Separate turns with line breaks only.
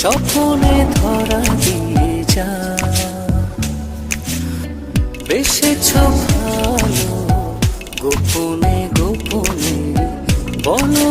স্বপ্নে ধরা দিয়ে যা। বেশেছ ভালো গোপনে গোপনে বলো